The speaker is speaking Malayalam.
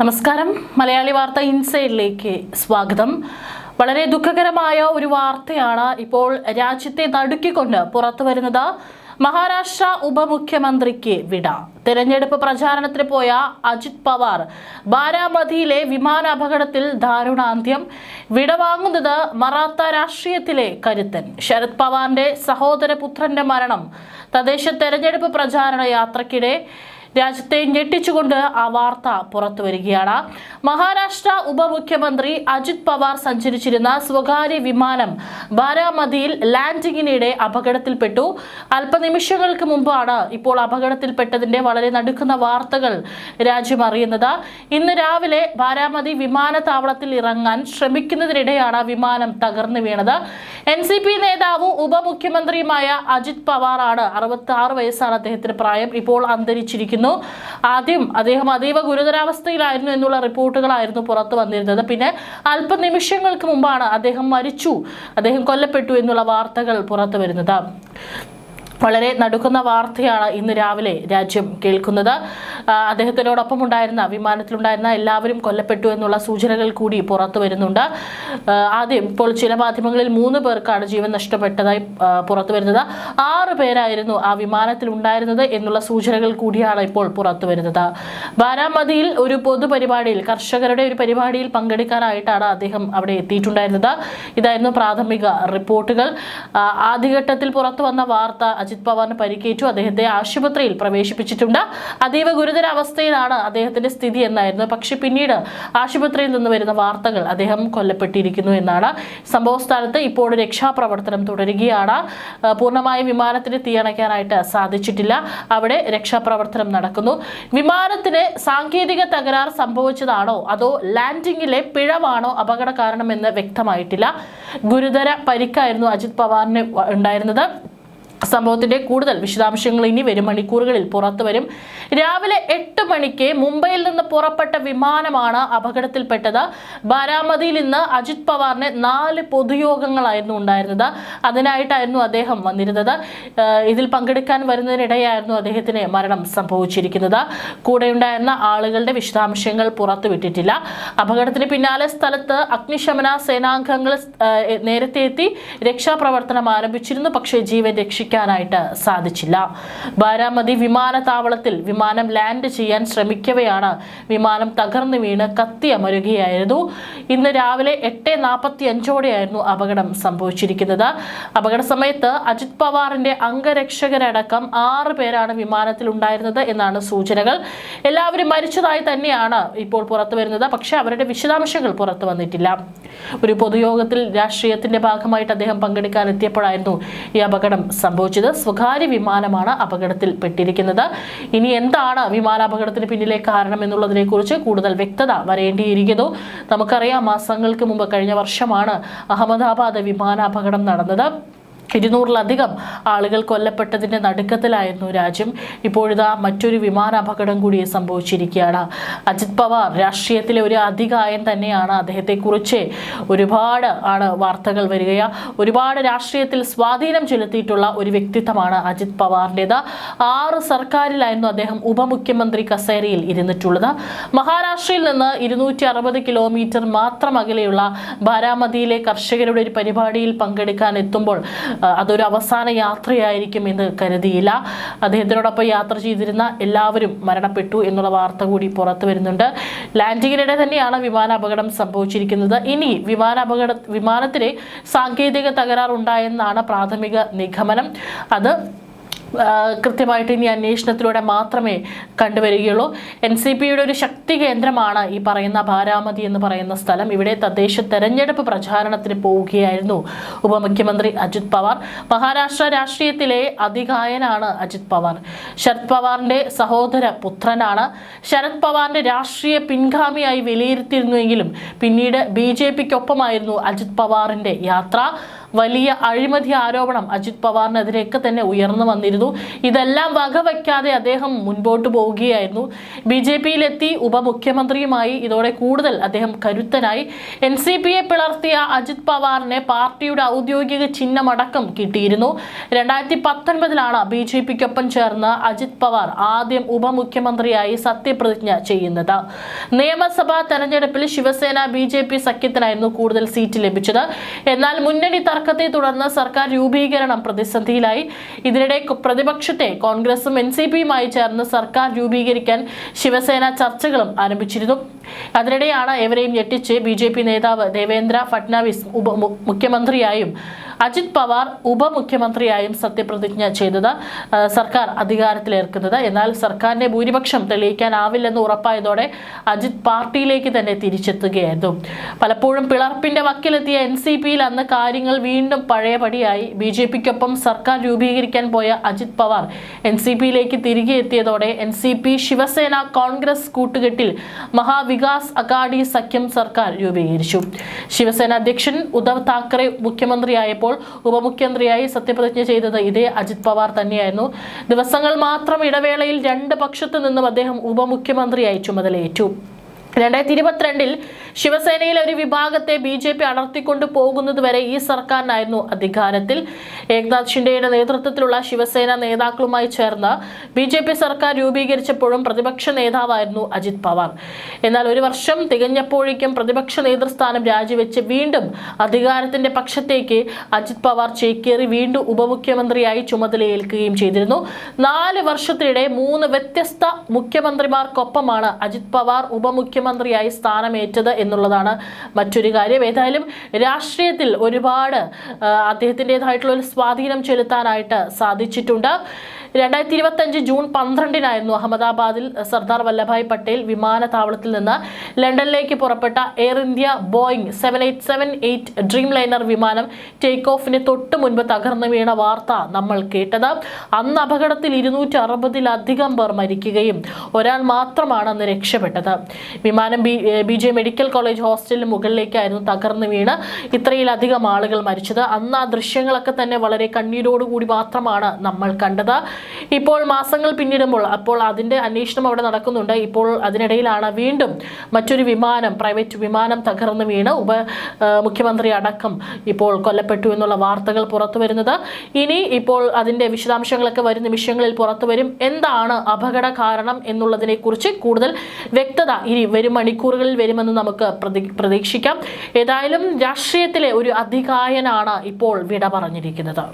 നമസ്കാരം. മലയാളി വാർത്ത ഇൻസൈഡിലേക്ക് സ്വാഗതം. വളരെ ദുഃഖകരമായ ഒരു വാർത്തയാണ് ഇപ്പോൾ രാജ്യത്തെ നടുക്കിക്കൊണ്ട് പുറത്തു വരുന്നത്. മഹാരാഷ്ട്ര ഉപമുഖ്യമന്ത്രിക്ക് വിട. തെരഞ്ഞെടുപ്പ് പ്രചാരണത്തിന് പോയ അജിത് പവാർ ബാരാമതിയിലെ വിമാന അപകടത്തിൽ ദാരുണാന്ത്യം. വിടവാങ്ങുന്നത് മറാത്ത രാഷ്ട്രീയത്തിലെ കരുത്തൻ. ശരത് പവാറിന്റെ സഹോദരപുത്രന്റെ മരണം. തദ്ദേശ തെരഞ്ഞെടുപ്പ് പ്രചാരണ യാത്രക്കിടെ രാജ്യത്തെ ഞെട്ടിച്ചുകൊണ്ട് ആ വാർത്ത പുറത്തു വരികയാണ്. മഹാരാഷ്ട്ര ഉപമുഖ്യമന്ത്രി അജിത് പവാർ സഞ്ചരിച്ചിരുന്ന സ്വകാര്യ വിമാനം ബാരാമതിയിൽ ലാൻഡിങ്ങിനിടെ അപകടത്തിൽപ്പെട്ടു. അല്പനിമിഷങ്ങൾക്ക് മുമ്പാണ് ഇപ്പോൾ അപകടത്തിൽപ്പെട്ടതിന്റെ വളരെ നടുക്കുന്ന വാർത്തകൾ രാജ്യം അറിയുന്നത്. ഇന്ന് രാവിലെ ബാരാമതി വിമാനത്താവളത്തിൽ ഇറങ്ങാൻ ശ്രമിക്കുന്നതിനിടെയാണ് വിമാനം തകർന്നു വീണത്. എൻ സി പി നേതാവും ഉപമുഖ്യമന്ത്രിയുമായ അജിത് പവാറാണ് അറുപത്തി ആറ് വയസ്സാണ് അദ്ദേഹത്തിന് പ്രായം ഇപ്പോൾ അന്തരിച്ചിരിക്കുന്നു ആദ്യം അദ്ദേഹം അതീവ ഗുരുതരാവസ്ഥയിലായിരുന്നു എന്നുള്ള റിപ്പോർട്ടുകളായിരുന്നു പുറത്തു വന്നിരുന്നത്. പിന്നെ അല്പനിമിഷങ്ങൾക്ക് മുമ്പാണ് അദ്ദേഹം മരിച്ചു. അദ്ദേഹം കൊല്ലപ്പെട്ടു എന്നുള്ള വാർത്തകൾ പുറത്തു വരുന്നത്. വളരെ നടുക്കുന്ന വാർത്തയാണ് ഇന്ന് രാവിലെ രാജ്യം കേൾക്കുന്നത്. അദ്ദേഹത്തിനോടൊപ്പം ഉണ്ടായിരുന്ന വിമാനത്തിലുണ്ടായിരുന്ന എല്ലാവരും കൊല്ലപ്പെട്ടു എന്നുള്ള സൂചനകൾ കൂടി പുറത്തു വരുന്നുണ്ട്. ആദ്യം ഇപ്പോൾ ചില മാധ്യമങ്ങളിൽ മൂന്ന് പേർക്കാണ് ജീവൻ നഷ്ടപ്പെട്ടതായി പുറത്തു വരുന്നത്. ആറ് പേരായിരുന്നു ആ വിമാനത്തിൽ ഉണ്ടായിരുന്നത് എന്നുള്ള സൂചനകൾ കൂടിയാണ് ഇപ്പോൾ പുറത്തു വരുന്നത്. ബാരാമതിയിൽ ഒരു പൊതുപരിപാടിയിൽ കർഷകരുടെ ഒരു പരിപാടിയിൽ പങ്കെടുക്കാനായിട്ടാണ് അദ്ദേഹം അവിടെ എത്തിയിട്ടുണ്ടായിരുന്നത്. ഇതായിരുന്നു പ്രാഥമിക റിപ്പോർട്ടുകൾ. ആദ്യഘട്ടത്തിൽ പുറത്തു വന്ന വാർത്ത അജിത് പവാറിന് പരിക്കേറ്റു. അദ്ദേഹത്തെ ആശുപത്രിയിൽ പ്രവേശിപ്പിച്ചിട്ടുണ്ട്. അതീവ ഗുരുതരാവസ്ഥയിലാണ് അദ്ദേഹത്തിന്റെ സ്ഥിതി എന്നായിരുന്നു. പക്ഷെ പിന്നീട് ആശുപത്രിയിൽ നിന്ന് വരുന്ന വാർത്തകൾ അദ്ദേഹം കൊല്ലപ്പെട്ടിരിക്കുന്നു എന്നാണ് സംഭവ സ്ഥലത്ത് ഇപ്പോൾ രക്ഷാപ്രവർത്തനം തുടരുകയാണ്. പൂർണമായ വിമാനത്തിന് തീയണയ്ക്കാനായിട്ട് സാധിച്ചിട്ടില്ല. അവിടെ രക്ഷാപ്രവർത്തനം നടക്കുന്നു. വിമാനത്തിന് സാങ്കേതിക തകരാർ സംഭവിച്ചതാണോ? അതോ ലാൻഡിങ്ങിലെ പിഴവാണോ അപകട കാരണമെന്ന് വ്യക്തമായിട്ടില്ല. ഗുരുതര പരിക്കായിരുന്നു അജിത് പവാറിന് ഉണ്ടായിരുന്നത്. സംഭവത്തിന്റെ കൂടുതൽ വിശദാംശങ്ങൾ ഇനി വരും മണിക്കൂറുകളിൽ പുറത്തുവരും രാവിലെ എട്ട് മണിക്ക് മുംബൈയിൽ നിന്ന് പുറപ്പെട്ട വിമാനമാണ് അപകടത്തിൽപ്പെട്ടത്. ബാരാമതിയിൽ ഇന്ന് അജിത് പവാറിന് നാല് പൊതുയോഗങ്ങളായിരുന്നു ഉണ്ടായിരുന്നത്. അതിനായിട്ടായിരുന്നു അദ്ദേഹം വന്നിരുന്നത്. ഇതിൽ പങ്കെടുക്കാൻ വരുന്നതിനിടെയായിരുന്നു അദ്ദേഹത്തിന് മരണം സംഭവിച്ചിരിക്കുന്നത്. കൂടെയുണ്ടായിരുന്ന ആളുകളുടെ വിശദാംശങ്ങൾ പുറത്തുവിട്ടിട്ടില്ല അപകടത്തിന് പിന്നാലെ സ്ഥലത്ത് അഗ്നിശമന സേനാംഗങ്ങൾ നേരത്തെ എത്തി രക്ഷാപ്രവർത്തനം ആരംഭിച്ചിരുന്നു. പക്ഷേ ജീവൻ രക്ഷിക്കാനായിട്ട് സാധിച്ചില്ല. ബാരാമതി വിമാനത്താവളത്തിൽ വിമാനം ലാൻഡ് ചെയ്യാൻ ശ്രമിക്കവെയാണ് വിമാനം തകർന്നു വീണ് കത്തിയമരുകയായിരുന്നു ഇന്ന് രാവിലെ എട്ട് നാൽപ്പത്തി അഞ്ചോടെയായിരുന്നു അപകടം സംഭവിച്ചിരിക്കുന്നത്. അപകട സമയത്ത് അജിത് പവാറിന്റെ അംഗരക്ഷകരടക്കം ആറ് പേരാണ് വിമാനത്തിൽ ഉണ്ടായിരുന്നത് എന്നാണ് സൂചനകൾ. എല്ലാവരും മരിച്ചതായി തന്നെയാണ് ഇപ്പോൾ പുറത്തു വരുന്നത്. പക്ഷെ അവരുടെ വിശദാംശങ്ങൾ പുറത്തു വന്നിട്ടില്ല. ഒരു പൊതുയോഗത്തിൽ രാഷ്ട്രീയത്തിന്റെ ഭാഗമായിട്ട് അദ്ദേഹം പങ്കെടുക്കാൻ എത്തിയപ്പോഴായിരുന്നു ഈ അപകടം സംഭവിച്ചത്. സ്വകാര്യ വിമാനമാണ് അപകടത്തിൽപ്പെട്ടിരിക്കുന്നത്. ഇനി എന്താണ് വിമാനാപകടത്തിന് പിന്നിലെ കാരണം എന്നുള്ളതിനെക്കുറിച്ച് കൂടുതൽ വ്യക്തത വരേണ്ടിയിരിക്കുന്നു. നമുക്കറിയാം മാസങ്ങൾക്ക് മുമ്പ് കഴിഞ്ഞ വർഷമാണ് അഹമ്മദാബാദ് വിമാനാപകടം നടന്നത്. ഇരുന്നൂറിലധികം ആളുകൾ കൊല്ലപ്പെട്ടതിന്റെ നടുക്കത്തിലായിരുന്നു രാജ്യം. ഇപ്പോഴിതാ മറ്റൊരു വിമാന അപകടം കൂടി സംഭവിച്ചിരിക്കുകയാണ്. അജിത് പവാർ രാഷ്ട്രീയത്തിലെ ഒരു അധികായൻ തന്നെയാണ് അദ്ദേഹത്തെക്കുറിച്ച് ഒരുപാട് ആണ് വാർത്തകൾ വരിക ഒരുപാട് രാഷ്ട്രീയത്തിൽ സ്വാധീനം ചെലുത്തിയിട്ടുള്ള ഒരു വ്യക്തിത്വമാണ് അജിത് പവാറിന്റെത് ആറ് സർക്കാരിലായിരുന്നു അദ്ദേഹം ഉപമുഖ്യമന്ത്രി കസേരയിൽ ഇരുന്നിട്ടുള്ളത്. മഹാരാഷ്ട്രയിൽ നിന്ന് ഇരുന്നൂറ്റി കിലോമീറ്റർ മാത്രം അകലെയുള്ള ബാരാമതിയിലെ കർഷകരുടെ ഒരു പരിപാടിയിൽ പങ്കെടുക്കാൻ എത്തുമ്പോൾ അതൊരു അവസാന യാത്രയായിരിക്കും എന്ന് കരുതിയില്ല. അദ്ദേഹത്തിനോടൊപ്പം യാത്ര ചെയ്തിരുന്ന എല്ലാവരും മരണപ്പെട്ടു എന്നുള്ള വാർത്ത കൂടി പുറത്തു വരുന്നുണ്ട്. ലാൻഡിങ്ങിനിടെ തന്നെയാണ് വിമാന അപകടം സംഭവിച്ചിരിക്കുന്നത്. ഇനി വിമാന അപകട സാങ്കേതിക തകരാറുണ്ടായെന്നാണ് പ്രാഥമിക നിഗമനം. അത് കൃത്യമായിട്ട് ഇനി അന്വേഷണത്തിലൂടെ മാത്രമേ കണ്ടുവരികയുള്ളൂ. എൻ സി പിയുടെ ഒരു ശക്തി കേന്ദ്രമാണ് ഈ പറയുന്ന ബാരാമതി എന്ന് പറയുന്ന സ്ഥലം. ഇവിടെ തദ്ദേശ തെരഞ്ഞെടുപ്പ് പ്രചാരണത്തിന് പോവുകയായിരുന്നു ഉപമുഖ്യമന്ത്രി അജിത് പവാർ. മഹാരാഷ്ട്ര രാഷ്ട്രീയത്തിലെ അതികായനാണ് അജിത് പവാർ. ശരത് പവാറിന്റെ സഹോദര പുത്രനാണ്. ശരത് പവാറിന്റെ രാഷ്ട്രീയ പിൻഗാമിയായി വിലയിരുത്തിയിരുന്നുവെങ്കിലും പിന്നീട് ബി ജെ പിക്കൊപ്പമായിരുന്നു അജിത് പവാറിന്റെ യാത്ര. വലിയ അഴിമതി ആരോപണം അജിത് പവാറിനെതിരെയൊക്കെ തന്നെ ഉയർന്നു വന്നിരുന്നു. ഇതെല്ലാം വകവയ്ക്കാതെ അദ്ദേഹം മുൻപോട്ട് പോവുകയായിരുന്നു. ബി ജെ പിയിലെത്തി ഉപമുഖ്യമന്ത്രിയുമായി ഇതോടെ കൂടുതൽ അദ്ദേഹം കരുത്തനായി. എൻ സി പിയെ പിളർത്തിയ അജിത് പവാറിനെ പാർട്ടിയുടെ ഔദ്യോഗിക ചിഹ്നമടക്കം കിട്ടിയിരുന്നു. രണ്ടായിരത്തി പത്തൊൻപതിലാണ് ബി ജെ പിക്കൊപ്പം ചേർന്ന് അജിത് പവാർ ആദ്യം ഉപമുഖ്യമന്ത്രിയായി സത്യപ്രതിജ്ഞ ചെയ്യുന്നത്. നിയമസഭാ തെരഞ്ഞെടുപ്പിൽ ശിവസേന ബി ജെ പി സഖ്യത്തിനായിരുന്നു കൂടുതൽ സീറ്റ് ലഭിച്ചത്. എന്നാൽ മുന്നണി തർക്കത്തെ തുടർന്ന് സർക്കാർ രൂപീകരണം പ്രതിസന്ധിയിലായി. ഇതിനിടെ പ്രതിപക്ഷത്തെ കോൺഗ്രസും എൻ സി പിയുമായി ചേർന്ന് സർക്കാർ രൂപീകരിക്കാൻ ശിവസേന ചർച്ചകളും ആരംഭിച്ചിരുന്നു. അതിനിടെയാണ് എവരെയും ഞെട്ടിച്ച് ബി നേതാവ് ദേവേന്ദ്ര ഫട്നാവിസ് ഉപ മുഖ്യമന്ത്രിയായും അജിത് പവാർ ഉപമുഖ്യമന്ത്രിയായും സത്യപ്രതിജ്ഞ ചെയ്തത് സർക്കാർ അധികാരത്തിലേർക്കുന്നത്. എന്നാൽ സർക്കാരിന്റെ ഭൂരിപക്ഷം തെളിയിക്കാനാവില്ലെന്ന് ഉറപ്പായതോടെ അജിത് പാർട്ടിയിലേക്ക് തന്നെ തിരിച്ചെത്തുകയായിരുന്നു. പലപ്പോഴും പിളർപ്പിന്റെ വക്കിലെത്തിയ എൻ സി പിയിൽ അന്ന് കാര്യങ്ങൾ വീണ്ടും പഴയപടിയായി. ബി ജെ പിക്കൊപ്പം സർക്കാർ രൂപീകരിക്കാൻ പോയ അജിത് പവാർ എൻ സി പിയിലേക്ക് തിരികെ എത്തിയതോടെ N C P Shiv Sena Congress കൂട്ടുകെട്ടിൽ മഹാവികാസ് അഗാഡി സഖ്യം സർക്കാർ രൂപീകരിച്ചു. ശിവസേന അധ്യക്ഷൻ ഉദ്ധവ് താക്കറെ മുഖ്യമന്ത്രിയായപ്പോൾ ഉപമുഖ്യമന്ത്രിയായി സത്യപ്രതിജ്ഞ ചെയ്തത് ഇതേ അജിത് പവാർ തന്നെയായിരുന്നു. ദിവസങ്ങൾ മാത്രം ഇടവേളയിൽ രണ്ട് പക്ഷത്തു നിന്നും അദ്ദേഹം ഉപമുഖ്യമന്ത്രിയായി ചുമതലയേറ്റു. രണ്ടായിരത്തി ഇരുപത്തിരണ്ടിൽ ശിവസേനയിലെ ഒരു വിഭാഗത്തെ ബി ജെ പി അടർത്തിക്കൊണ്ട് പോകുന്നതുവരെ ഈ സർക്കാരിനായിരുന്നു അധികാരത്തിൽ. ഏകനാഥ് ഷിൻഡെയുടെ നേതൃത്വത്തിലുള്ള ശിവസേന നേതാക്കളുമായി ചേർന്ന് ബി ജെ പി സർക്കാർ രൂപീകരിച്ചപ്പോഴും പ്രതിപക്ഷ നേതാവായിരുന്നു അജിത് പവാർ. എന്നാൽ ഒരു വർഷം തികഞ്ഞപ്പോഴേക്കും പ്രതിപക്ഷ നേതൃസ്ഥാനം രാജിവെച്ച് വീണ്ടും അധികാരത്തിന്റെ പക്ഷത്തേക്ക് അജിത് പവാർ ചേക്കേറി വീണ്ടും ഉപമുഖ്യമന്ത്രിയായി ചുമതലയേൽക്കുകയും ചെയ്തിരുന്നു. നാല് വർഷത്തിനിടെ മൂന്ന് വ്യത്യസ്ത മുഖ്യമന്ത്രിമാർക്കൊപ്പമാണ് അജിത് പവാർ ഉപമുഖ്യമന്ത്രിയായി സ്ഥാനമേറ്റത് എന്നുള്ളതാണ് മറ്റൊരു കാര്യം. ഏതായാലും രാഷ്ട്രീയത്തിൽ ഒരുപാട് അദ്ദേഹത്തിന്റെതായിട്ടുള്ള ഒരു സ്വാധീനം ചെലുത്താനായിട്ട് സാധിച്ചിട്ടുണ്ട്. രണ്ടായിരത്തി ഇരുപത്തഞ്ച് ജൂൺ പന്ത്രണ്ടിനായിരുന്നു അഹമ്മദാബാദിൽ സർദാർ വല്ലഭായ് പട്ടേൽ വിമാനത്താവളത്തിൽ നിന്ന് ലണ്ടനിലേക്ക് പുറപ്പെട്ട Air India Boeing seven eight seven eight Dreamliner വിമാനം ടേക്ക് ഓഫിന് തൊട്ട് മുൻപ് തകർന്നു വീണ വാർത്ത നമ്മൾ കേട്ടത്. അന്ന് അപകടത്തിൽ ഇരുന്നൂറ്റി അറുപതിലധികം പേർ മരിക്കുകയും ഒരാൾ മാത്രമാണ് അന്ന് രക്ഷപ്പെട്ടത്. വിമാനം B B J medical college ഹോസ്റ്റലിന് മുകളിലേക്കായിരുന്നു തകർന്നു വീണ് ഇത്രയിലധികം ആളുകൾ മരിച്ചത്. അന്ന് ആ ദൃശ്യങ്ങളൊക്കെ തന്നെ വളരെ കണ്ണീരോടുകൂടി മാത്രമാണ് നമ്മൾ കണ്ടത്. ഇപ്പോൾ മാസങ്ങൾ പിന്നിടുമ്പോൾ അപ്പോൾ അതിന്റെ അന്വേഷണം അവിടെ നടക്കുന്നുണ്ട്. ഇപ്പോൾ അതിനിടയിലാണ് വീണ്ടും മറ്റൊരു വിമാനം പ്രൈവറ്റ് വിമാനം തകർന്നു വീണ്. ഉപ മുഖ്യമന്ത്രി അടക്കം ഇപ്പോൾ കൊല്ലപ്പെട്ടു എന്നുള്ള വാർത്തകൾ പുറത്തു വരുന്നത്. ഇനി ഇപ്പോൾ അതിന്റെ വിശദാംശങ്ങളൊക്കെ വരും നിമിഷങ്ങളിൽ പുറത്തു വരും. എന്താണ് അപകട കാരണം എന്നുള്ളതിനെക്കുറിച്ച് കൂടുതൽ വ്യക്തത ഇനി വരും മണിക്കൂറുകളിൽ വരുമെന്ന് നമുക്ക് പ്രതീക്ഷിക്കാം. ഏതായാലും രാഷ്ട്രീയത്തിലെ ഒരു അധികായനാണ് ഇപ്പോൾ വിട പറഞ്ഞിരിക്കുന്നത്